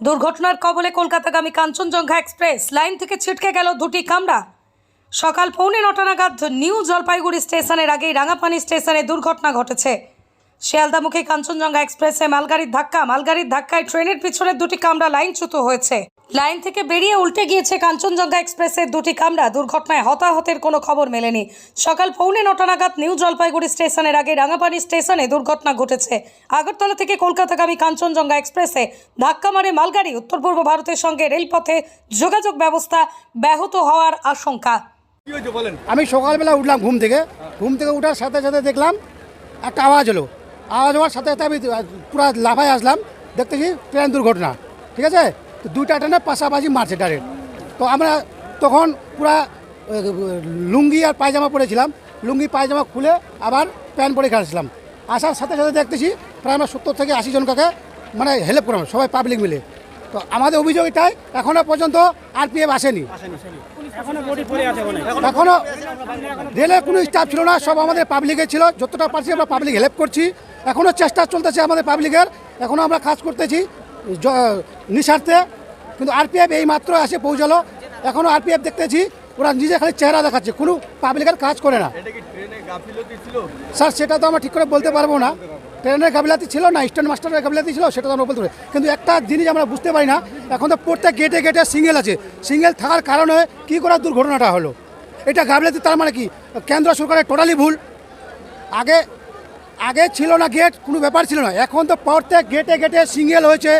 দুর্ঘটনার কবলে কলকাতাগামী Kanchenjunga express, line থেকে ছিটকে গেল দুটি কামরা। সকাল পৌনে নটা নাগাদ নিউ জলপাইগুড়ি স্টেশনের আগেই রাঙাপানি স্টেশনে দুর্ঘটনা ঘটেছে। শিয়ালদামুখী কাঞ্চনজঙ্ঘা এক্সপ্রেসে মালগাড়ির ধাক্কা, মালগাড়ির ধাক্কায় ট্রেনের পিছনে দুটি কামরা লাইনচ্যুত হয়েছে। লাইন থেকে বেরিয়ে উল্টে গিয়েছে কাঞ্চনজঙ্ঘা এক্সপ্রেসের দুটি কামরা। দুর্ঘটনায় হতাহতের কোনো খবর মেলেনি। সকাল পৌনে নটা নাগাদ নিউ জলপাইগুড়ি স্টেশনের আগে রাঙাপানি স্টেশনে দুর্ঘটনা ঘটেছে। আগরতলা থেকে কলকাতাগামী কাঞ্চনজঙ্ঘা এক্সপ্রেসে ধাক্কা মারে মালগাড়ি। উত্তর পূর্ব ভারতের সঙ্গে রেলপথে যোগাযোগ ব্যবস্থা ব্যাহত হওয়ার আশঙ্কা। বলেন? আমি সকালবেলা উঠলাম ঘুম থেকে। ঘুম থেকে উঠার সাথে সাথে দেখলাম একটা আওয়াজ হলো আওয়াজ হওয়ার সাথে সাথে আমি পুরো লাফায় আসলাম। দেখতেছি ট্রেন দুর্ঘটনা। ঠিক আছে? তো দুইটা ট্রেনে পাশাপাশি মারছে ডাইরেক্ট। তো আমরা তখন পুরা লুঙ্গি আর পায়জামা পরেছিলাম। লুঙ্গি পায়জামা খুলে আবার প্যান্ট পরে খাচ্ছিলাম আসার সাথে সাথে দেখতেছি প্রায় আমরা সত্তর থেকে আশি জনকে মানে হেল্প করলাম সবাই পাবলিক মিলে। তো আমাদের অভিযোগ এটাই এখনও পর্যন্ত আরপিএফ আসেনি। এখনও রেলের কোনো স্টাফ ছিল না সব আমাদের পাবলিকের ছিল। যতটা পারছি আমরা পাবলিক হেল্প করছি। এখনও চেষ্টা চলতেছে আমাদের পাবলিকের এখনও আমরা কাজ করতেছি। নিঃস্বার্থে কিন্তু আরপিএফ এই মাত্র এসে পৌঁছালো। এখনও আরপিএফ দেখতেছি ওরা নিজে খালি চেহারা দেখাচ্ছে কোনো পাবলিকের কাজ করে না। গাফিলতি স্যার সেটা তো আমরা ঠিক করে বলতে পারব না। ট্রেনের গাবিলাতি ছিল না স্ট্যান্ড মাস্টারের গাবিলাতি ছিল সেটা তো আমরা বলতে পারি কিন্তু একটা জিনিস আমরা বুঝতে পারি না এখন তো প্রত্যেক গেটে গেটে সিঙ্গেল আছে। সিঙ্গেল থাকার কারণে কী করে দুর্ঘটনাটা হলো? এটা গাবিলাতি তার মানে কি? কেন্দ্র সরকারের টোটালি ভুল। আগে আগে ছিল না গেট কোনো ব্যাপার ছিল না। এখন তো প্রত্যেক গেটে গেটে সিঙ্গেল হয়েছে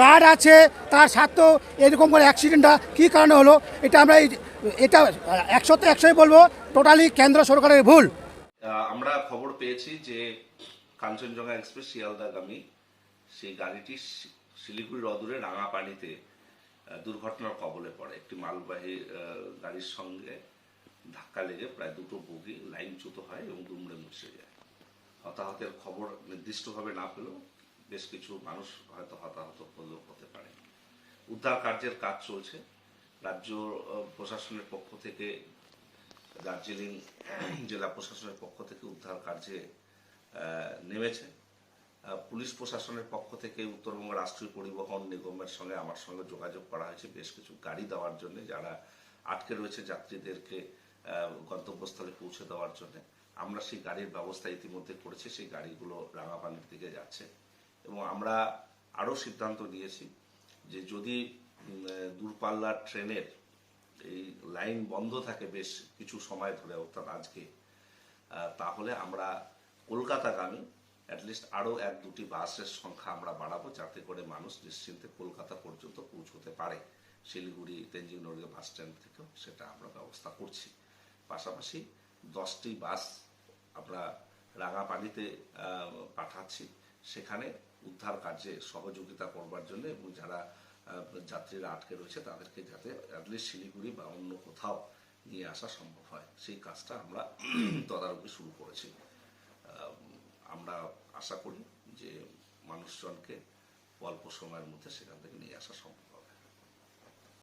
গার্ড আছে, তার সাথেও এরকম করে অ্যাক্সিডেন্টটা কী কারণে হলো, এটা আমরা এটা, একশোতে একশোই বলব টোটালি কেন্দ্র সরকারের ভুল। আমরা খবর পেয়েছি যে কাঞ্চনজঙ্ঘা এক্সপ্রেস শিয়ালদাগামী, সেই গাড়িটি শিলিগুড়ির অদূরে রাঙাপানিতে দুর্ঘটনার কবলে পড়ে। একটি মালবাহী গাড়ির সঙ্গে ধাক্কা লেগে প্রায় দুটো বগি লাইনচ্যুত হয় এবং দুমড়ে মুছে যায়। হতাহতের খবর নির্দিষ্টভাবে না পেলেও বেশ কিছু মানুষ হয়তো হতাহত হলেও হতে পারে। উদ্ধার কার্যের কাজ চলছে। রাজ্য প্রশাসনের পক্ষ থেকে, দার্জিলিং জেলা প্রশাসনের পক্ষ থেকে উদ্ধার কার্যে নেমেছে। পুলিশ প্রশাসনের পক্ষ থেকে উত্তরবঙ্গ রাষ্ট্রীয় পরিবহন নিগমের সঙ্গে, আমার সঙ্গে যোগাযোগ করা হয়েছে। বেশ কিছু গাড়ি দেওয়ার জন্য যারা আটকে রয়েছে, যাত্রীদেরকে গন্তব্যস্থলে পৌঁছে দেওয়ার জন্য। আমরা সেই গাড়ির ব্যবস্থা ইতিমধ্যে করেছি, সেই গাড়িগুলো রাঙাপানির দিকে যাচ্ছে। এবং আমরা আরও সিদ্ধান্ত নিয়েছি যে যদি দূরপাল্লার ট্রেনের এই লাইন বন্ধ থাকে বেশ কিছু সময় ধরে, অর্থাৎ আজকে তাহলে আমরা কলকাতাগামী অ্যাটলিস্ট আরও এক দুটি বাসের সংখ্যা আমরা বাড়াবো যাতে করে মানুষ নিশ্চিন্তে কলকাতা পর্যন্ত পৌঁছতে পারে। শিলিগুড়ি তেঞ্জিং নড়িয়া বাস স্ট্যান্ড থেকেও সেটা আমরা ব্যবস্থা করছি। পাশাপাশি দশটি বাস আমরা রাঙাপানিতে পাঠাচ্ছি। সেখানে উদ্ধার কার্যে সহযোগিতা করবার জন্য এবং যারা যাত্রীরা আটকে রয়েছে তাদেরকে যাতে অ্যাটলিস্ট শিলিগুড়ি বা অন্য কোথাও নিয়ে আসা সম্ভব হয়। সেই কাজটা আমরা তদারকি শুরু করেছি। আমরা আশা করি যে মানুষজনকে অল্প সময়ের মধ্যে সেখান থেকে নিয়ে আসা সম্ভব